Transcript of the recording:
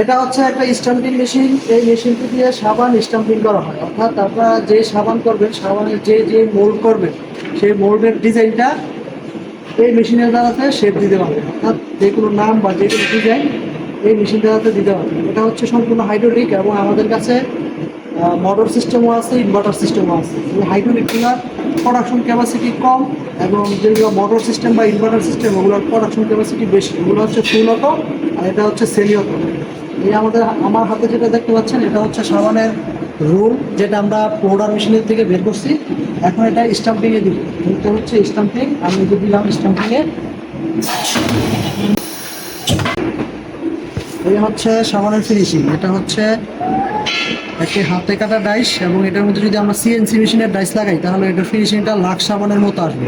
এটা হচ্ছে একটা স্ট্যাম্পিং মেশিন এই মেশিনটি দিয়ে সাবান স্টাম্পিং করা হয়। অর্থাৎ আপনারা যে সাবান করবেন, সাবানের যে যে মোল্ড করবেন, সেই মোল্ডের ডিজাইনটা এই মেশিনের দ্বারাতে শেপ দিতে পারবেন অর্থাৎ যে কোনো নাম বা যে কোনো ডিজাইন এই মেশিন দ্বারাতে দিতে পারবেন এটা হচ্ছে সম্পূর্ণ হাইড্রোলিক এবং আমাদের কাছে মোটর সিস্টেমও আছে ইনভার্টার সিস্টেমও আছে। এই হাইড্রোলিকগুলোর প্রোডাকশন ক্যাপাসিটি কম এবং যেগুলো মোটর সিস্টেম বা ইনভার্টার সিস্টেম ওগুলোর প্রোডাকশন ক্যাপাসিটি বেশি। এগুলো হচ্ছে ফুল অটো আর এটা হচ্ছে সেমি অটো এই আমাদের, আমার হাতে যেটা দেখতে পাচ্ছেন, এটা হচ্ছে সাবানের রোল, যেটা আমরা পাউডার মেশিনের থেকে বের করছি। এখন এটা স্টাম্পিংয়ে দিব। এটা হচ্ছে স্টাম্পিং আমি যদি দিলাম স্টাম্পিংয়ে এই হচ্ছে সাবানের ফিনিশিং এটা হচ্ছে একটি হাতে কাটা ডাইস এবং এটার মধ্যে যদি আমরা সিএনসি মেশিনের ডাইস লাগাই, তাহলে এটার ফিনিশিংটা লাখ সাবানের মতো আসবে।